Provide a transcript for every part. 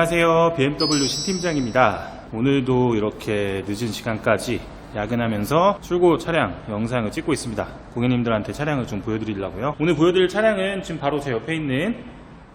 안녕하세요. BMW 신팀장입니다. 오늘도 이렇게 늦은 시간까지 야근하면서 출고 차량 영상을 찍고 있습니다. 고객님들한테 차량을 좀 보여드리려고요. 오늘 보여드릴 차량은 지금 바로 제 옆에 있는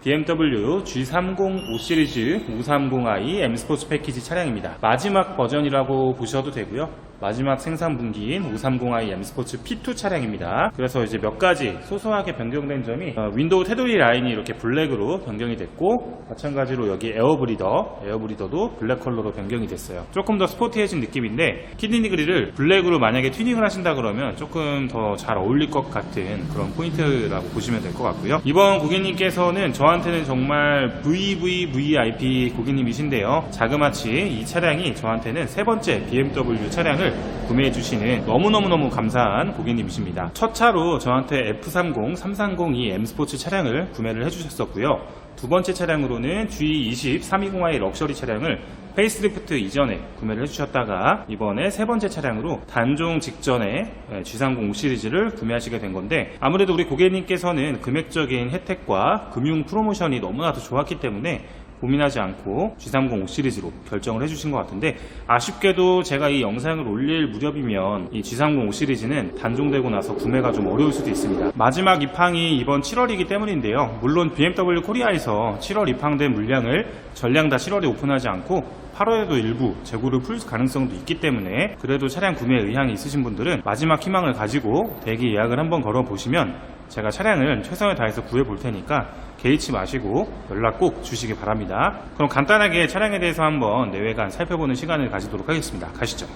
BMW G30 5 시리즈 530i M 스포츠 패키지 차량입니다. 마지막 버전이라고 보셔도 되고요. 마지막 생산 분기인 530i M 스포츠 P2 차량입니다. 그래서 이제 몇 가지 소소하게 변경된 점이 어, 윈도우 테두리 라인이 이렇게 블랙으로 변경이 됐고 마찬가지로 여기 에어브리더, 에어브리더도 블랙 컬러로 변경이 됐어요. 조금 더 스포티해진 느낌인데 키드니 그릴을 블랙으로 만약에 튜닝을 하신다 그러면 조금 더 잘 어울릴 것 같은 그런 포인트라고 보시면 될 것 같고요. 이번 고객님께서는 저한테는 정말 VVVIP 고객님이신데요. 자그마치 이 차량이 저한테는 세 번째 BMW 차량을 구매해 주시는 너무너무너무 감사한 고객님이십니다. 첫 차로 저한테 F30, 330이 M 스포츠 차량을 구매를 해주셨었고요. 두 번째 차량으로는 G20 320i 럭셔리 차량을 페이스리프트 이전에 구매를 해주셨다가 이번에 세 번째 차량으로 단종 직전에 G30 시리즈를 구매하시게 된 건데 아무래도 우리 고객님께서는 금액적인 혜택과 금융 프로모션이 너무나도 좋았기 때문에 고민하지 않고 G30 5 시리즈로 결정을 해주신 것 같은데 아쉽게도 제가 이 영상을 올릴 무렵이면 이 G30 5 시리즈는 단종되고 나서 구매가 좀 어려울 수도 있습니다. 마지막 입항이 이번 7월이기 때문인데요. 물론 BMW 코리아에서 7월 입항된 물량을 전량 다 7월에 오픈하지 않고 8월에도 일부 재고를 풀 가능성도 있기 때문에 그래도 차량 구매 의향이 있으신 분들은 마지막 희망을 가지고 대기 예약을 한번 걸어 보시면 제가 차량을 최선을 다해서 구해 볼 테니까 개의치 마시고 연락 꼭 주시기 바랍니다. 그럼 간단하게 차량에 대해서 한번 내외관 살펴보는 시간을 가지도록 하겠습니다. 가시죠.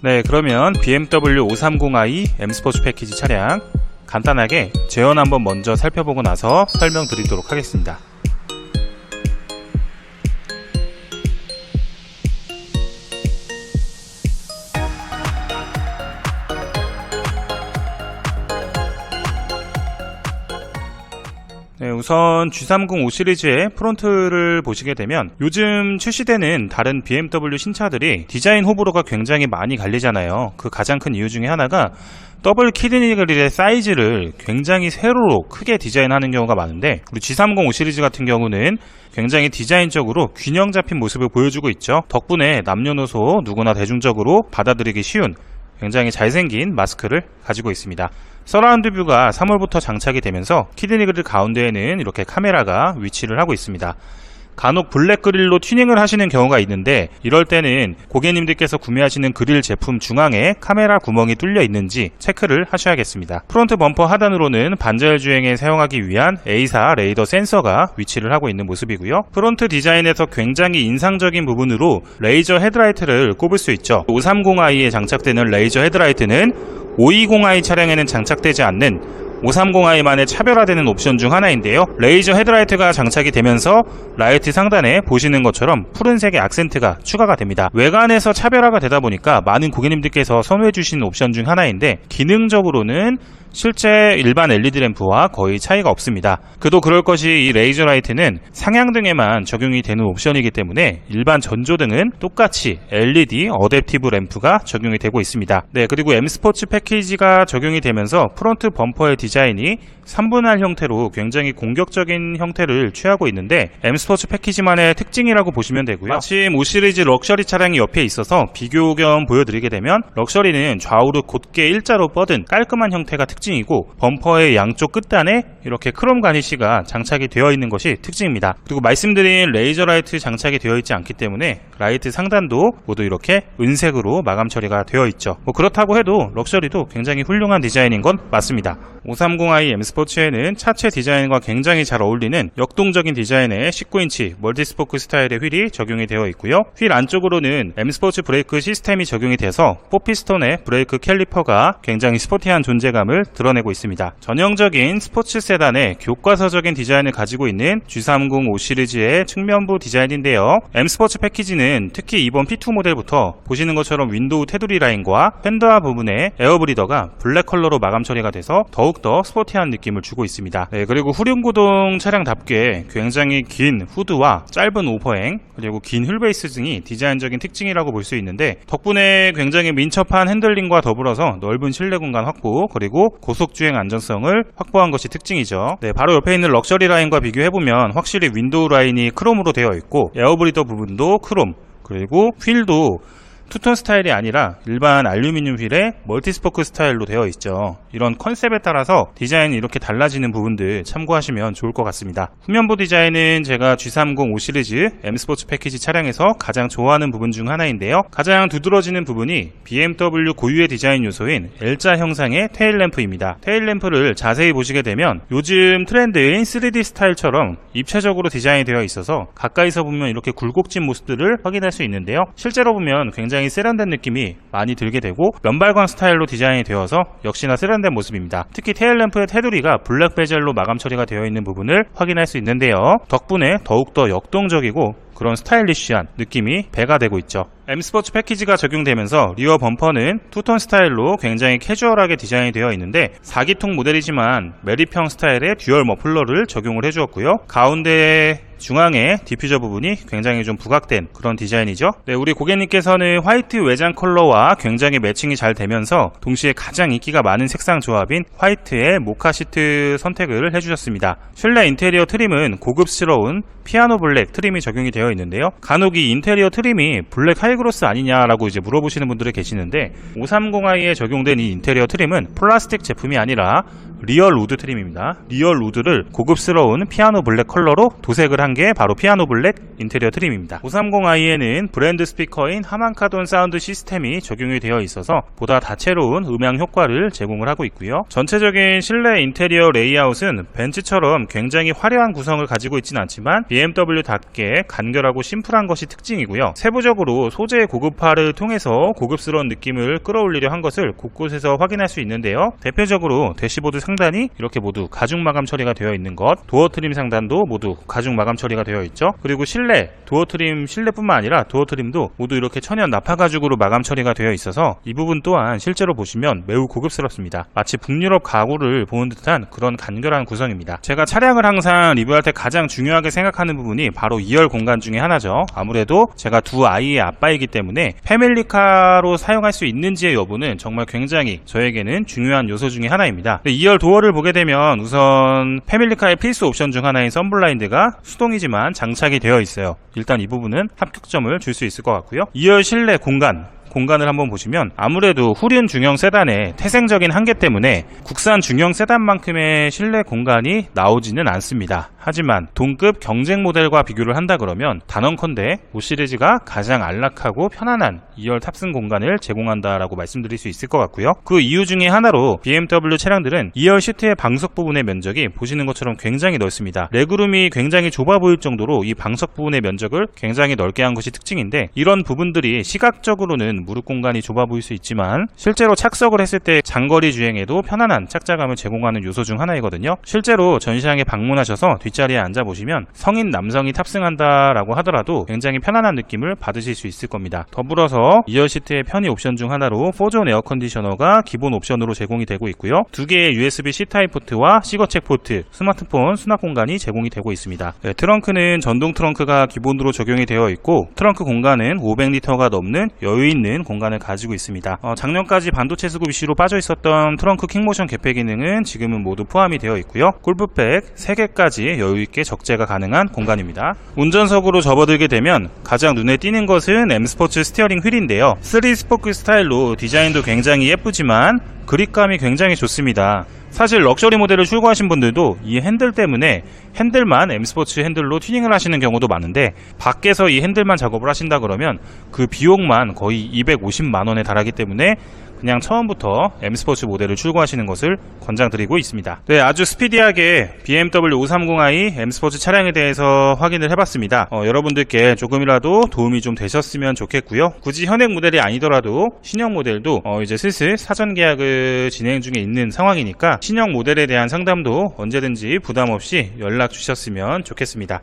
네, 그러면 BMW 530i M 스포츠 패키지 차량 간단하게 제원 한번 먼저 살펴보고 나서 설명드리도록 하겠습니다. 우선 G30 5 시리즈의 프론트를 보시게 되면 요즘 출시되는 다른 BMW 신차들이 디자인 호불호가 굉장히 많이 갈리잖아요. 그 가장 큰 이유 중에 하나가 더블 키드니 그릴의 사이즈를 굉장히 세로로 크게 디자인하는 경우가 많은데 우리 G30 5 시리즈 같은 경우는 굉장히 디자인적으로 균형 잡힌 모습을 보여주고 있죠. 덕분에 남녀노소 누구나 대중적으로 받아들이기 쉬운 굉장히 잘생긴 마스크를 가지고 있습니다. 서라운드 뷰가 3월부터 장착이 되면서 키드니 그릴 가운데에는 이렇게 카메라가 위치를 하고 있습니다. 간혹 블랙 그릴로 튜닝을 하시는 경우가 있는데 이럴 때는 고객님들께서 구매하시는 그릴 제품 중앙에 카메라 구멍이 뚫려 있는지 체크를 하셔야겠습니다. 프론트 범퍼 하단으로는 반자율 주행에 사용하기 위한 A사 레이더 센서가 위치를 하고 있는 모습이고요. 프론트 디자인에서 굉장히 인상적인 부분으로 레이저 헤드라이트를 꼽을 수 있죠. 530i에 장착되는 레이저 헤드라이트는 520i 차량에는 장착되지 않는 530i만의 차별화되는 옵션 중 하나인데요. 레이저 헤드라이트가 장착이 되면서 라이트 상단에 보시는 것처럼 푸른색의 악센트가 추가가 됩니다. 외관에서 차별화가 되다 보니까 많은 고객님들께서 선호해 주시는 옵션 중 하나인데 기능적으로는 실제 일반 LED 램프와 거의 차이가 없습니다. 그도 그럴 것이 이 레이저 라이트는 상향등에만 적용이 되는 옵션이기 때문에 일반 전조등은 똑같이 LED 어댑티브 램프가 적용이 되고 있습니다. 네, 그리고 M 스포츠 패키지가 적용이 되면서 프론트 범퍼의 디자인이 3분할 형태로 굉장히 공격적인 형태를 취하고 있는데 M 스포츠 패키지만의 특징이라고 보시면 되고요. 마침 5 시리즈 럭셔리 차량이 옆에 있어서 비교 겸 보여드리게 되면 럭셔리는 좌우로 곧게 일자로 뻗은 깔끔한 형태가 특징 이고 범퍼의 양쪽 끝단에 이렇게 크롬 가니쉬가 장착이 되어 있는 것이 특징입니다. 그리고 말씀드린 레이저 라이트 장착이 되어 있지 않기 때문에 라이트 상단도 모두 이렇게 은색으로 마감 처리가 되어 있죠. 뭐 그렇다고 해도 럭셔리도 굉장히 훌륭한 디자인인 건 맞습니다. 530i M 스포츠에는 차체 디자인과 굉장히 잘 어울리는 역동적인 디자인의 19인치 멀티스포크 스타일의 휠이 적용이 되어 있고요. 휠 안쪽으로는 M 스포츠 브레이크 시스템이 적용이 돼서 4피스톤의 브레이크 캘리퍼가 굉장히 스포티한 존재감을 드러내고 있습니다. 전형적인 스포츠 세단의 교과서적인 디자인을 가지고 있는 G305 시리즈의 측면부 디자인인데요. M 스포츠 패키지는 특히 이번 P2 모델부터 보시는 것처럼 윈도우 테두리 라인과 팬더와 부분에 에어브리더가 블랙 컬러로 마감 처리가 돼서 더욱더 스포티한 느낌을 주고 있습니다. 네, 그리고 후륜구동 차량답게 굉장히 긴 후드와 짧은 오버행 그리고 긴 휠베이스 등이 디자인적인 특징이라고 볼 수 있는데 덕분에 굉장히 민첩한 핸들링과 더불어서 넓은 실내 공간 확보 그리고 고속주행 안전성을 확보한 것이 특징이죠. 네, 바로 옆에 있는 럭셔리 라인과 비교해보면 확실히 윈도우 라인이 크롬으로 되어 있고 에어브리더 부분도 크롬 그리고 휠도 투톤 스타일이 아니라 일반 알루미늄 휠에 멀티스포크 스타일로 되어 있죠. 이런 컨셉에 따라서 디자인이 이렇게 달라지는 부분들 참고하시면 좋을 것 같습니다. 후면부 디자인은 제가 G305 시리즈 M 스포츠 패키지 차량에서 가장 좋아하는 부분 중 하나인데요. 가장 두드러지는 부분이 BMW 고유의 디자인 요소인 L자 형상의 테일 램프입니다. 테일 램프를 자세히 보시게 되면 요즘 트렌드인 3D 스타일처럼 입체적으로 디자인이 되어 있어서 가까이서 보면 이렇게 굴곡진 모습들을 확인할 수 있는데요. 실제로 보면 굉장히 세련된 느낌이 많이 들게 되고 면발광 스타일로 디자인이 되어서 역시나 세련된 모습입니다. 특히 테일 램프의 테두리가 블랙 베젤로 마감 처리가 되어 있는 부분을 확인할 수 있는데요. 덕분에 더욱더 역동적이고 그런 스타일리쉬한 느낌이 배가 되고 있죠. M 스포츠 패키지가 적용되면서 리어 범퍼는 투톤 스타일로 굉장히 캐주얼하게 디자인이 되어 있는데 4기통 모델이지만 메리평 스타일의 듀얼 머플러를 적용을 해주었고요. 가운데 중앙에 디퓨저 부분이 굉장히 좀 부각된 그런 디자인이죠. 네, 우리 고객님께서는 화이트 외장 컬러와 굉장히 매칭이 잘 되면서 동시에 가장 인기가 많은 색상 조합인 화이트의 모카 시트 선택을 해주셨습니다. 실내 인테리어 트림은 고급스러운 피아노 블랙 트림이 적용이 되어 있는데요. 간혹 이 인테리어 트림이 블랙 하이그로스 아니냐라고 이제 물어보시는 분들이 계시는데 530i에 적용된 이 인테리어 트림은 플라스틱 제품이 아니라 리얼 우드 트림입니다. 리얼 우드를 고급스러운 피아노 블랙 컬러로 도색을 한 게 바로 피아노 블랙 인테리어 트림입니다. 530i에는 브랜드 스피커인 하만카돈 사운드 시스템이 적용이 되어 있어서 보다 다채로운 음향 효과를 제공을 하고 있고요. 전체적인 실내 인테리어 레이아웃은 벤츠처럼 굉장히 화려한 구성을 가지고 있지는 않지만 BMW답게 간 결하고 심플한 것이 특징이고요. 세부적으로 소재의 고급화를 통해서 고급스러운 느낌을 끌어올리려 한 것을 곳곳에서 확인할 수 있는데요. 대표적으로 대시보드 상단이 이렇게 모두 가죽 마감 처리가 되어 있는 것, 도어 트림 상단도 모두 가죽 마감 처리가 되어 있죠. 그리고 실내, 도어 트림 실내뿐만 아니라 도어 트림도 모두 이렇게 천연 나파 가죽으로 마감 처리가 되어 있어서 이 부분 또한 실제로 보시면 매우 고급스럽습니다. 마치 북유럽 가구를 보는 듯한 그런 간결한 구성입니다. 제가 차량을 항상 리뷰할 때 가장 중요하게 생각하는 부분이 바로 2열 공간 중에 하나죠. 아무래도 제가 두 아이의 아빠이기 때문에 패밀리카로 사용할 수 있는지의 여부는 정말 굉장히 저에게는 중요한 요소 중에 하나입니다. 2열 도어를 보게 되면 우선 패밀리카의 필수 옵션 중 하나인 썬블라인드가 수동이지만 장착이 되어 있어요. 일단 이 부분은 합격점을 줄 수 있을 것 같고요. 2열 실내 공간 공간을 한번 보시면 아무래도 후륜 중형 세단의 태생적인 한계 때문에 국산 중형 세단만큼의 실내 공간이 나오지는 않습니다. 하지만 동급 경쟁 모델과 비교를 한다 그러면 단언컨대 5 시리즈가 가장 안락하고 편안한 2열 탑승 공간을 제공한다라고 말씀드릴 수 있을 것 같고요. 그 이유 중에 하나로 BMW 차량들은 2열 시트의 방석 부분의 면적이 보시는 것처럼 굉장히 넓습니다. 레그룸이 굉장히 좁아 보일 정도로 이 방석 부분의 면적을 굉장히 넓게 한 것이 특징인데 이런 부분들이 시각적으로는 무릎 공간이 좁아 보일 수 있지만 실제로 착석을 했을 때 장거리 주행에도 편안한 착자감을 제공하는 요소 중 하나이거든요. 실제로 전시장에 방문하셔서 뒷자리에 앉아 보시면 성인 남성이 탑승한다라고 하더라도 굉장히 편안한 느낌을 받으실 수 있을 겁니다. 더불어서 2열 시트의 편의 옵션 중 하나로 4존 에어 컨디셔너가 기본 옵션으로 제공이 되고 있고요. 두 개의 USB-C 타입 포트와 시거책 포트, 스마트폰 수납 공간이 제공이 되고 있습니다. 네, 트렁크는 전동 트렁크가 기본으로 적용이 되어 있고 트렁크 공간은 500리터가 넘는 여유 있는 공간을 가지고 있습니다. 어, 작년까지 반도체 수급 이슈로 빠져 있었던 트렁크 킹모션 개폐 기능은 지금은 모두 포함이 되어 있고요. 골프백 3개까지 여유 있게 적재가 가능한 공간입니다. 운전석으로 접어들게 되면 가장 눈에 띄는 것은 M 스포츠 스티어링 휠인데요. 3 스포크 스타일로 디자인도 굉장히 예쁘지만 그립감이 굉장히 좋습니다. 사실 럭셔리 모델을 출고하신 분들도 이 핸들 때문에 핸들만 M 스포츠 핸들로 튜닝을 하시는 경우도 많은데 밖에서 이 핸들만 작업을 하신다 그러면 그 비용만 거의 250만 원에 달하기 때문에 그냥 처음부터 M 스포츠 모델을 출고하시는 것을 권장드리고 있습니다. 네, 아주 스피디하게 BMW 530i M 스포츠 차량에 대해서 확인을 해봤습니다. 어, 여러분들께 조금이라도 도움이 좀 되셨으면 좋겠고요. 굳이 현행 모델이 아니더라도 신형 모델도 어, 이제 슬슬 사전 계약을 진행 중에 있는 상황이니까 신형 모델에 대한 상담도 언제든지 부담 없이 연락 주셨으면 좋겠습니다.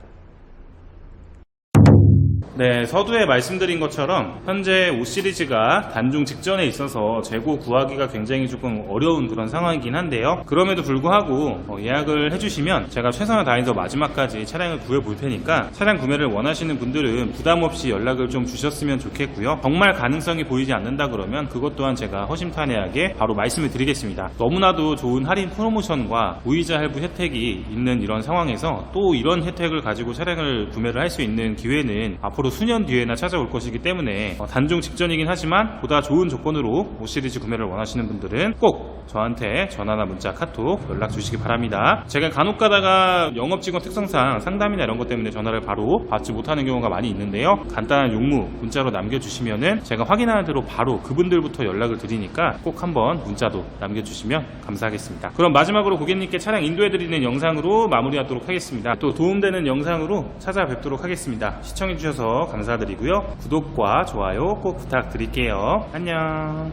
네, 서두에 말씀드린 것처럼 현재 5 시리즈가 단종 직전에 있어서 재고 구하기가 굉장히 조금 어려운 그런 상황이긴 한데요. 그럼에도 불구하고 어, 예약을 해주시면 제가 최선을 다해서 마지막까지 차량을 구해 볼 테니까 차량 구매를 원하시는 분들은 부담 없이 연락을 좀 주셨으면 좋겠고요. 정말 가능성이 보이지 않는다 그러면 그것 또한 제가 허심탄회하게 바로 말씀을 드리겠습니다. 너무나도 좋은 할인 프로모션과 무이자 할부 혜택이 있는 이런 상황에서 또 이런 혜택을 가지고 차량을 구매를 할 수 있는 기회는 앞으로 수년 뒤에나 찾아올 것이기 때문에 어, 단종 직전이긴 하지만 보다 좋은 조건으로 5 시리즈 구매를 원하시는 분들은 꼭 저한테 전화나 문자, 카톡 연락 주시기 바랍니다. 제가 간혹 가다가 영업직원 특성상 상담이나 이런 것 때문에 전화를 바로 받지 못하는 경우가 많이 있는데요. 간단한 용무 문자로 남겨주시면은 제가 확인하는 대로 바로 그분들부터 연락을 드리니까 꼭 한번 문자도 남겨주시면 감사하겠습니다. 그럼 마지막으로 고객님께 차량 인도해드리는 영상으로 마무리하도록 하겠습니다. 또 도움되는 영상으로 찾아뵙도록 하겠습니다. 시청해주셔서 감사드리고요. 구독과 좋아요 꼭 부탁드릴게요. 안녕.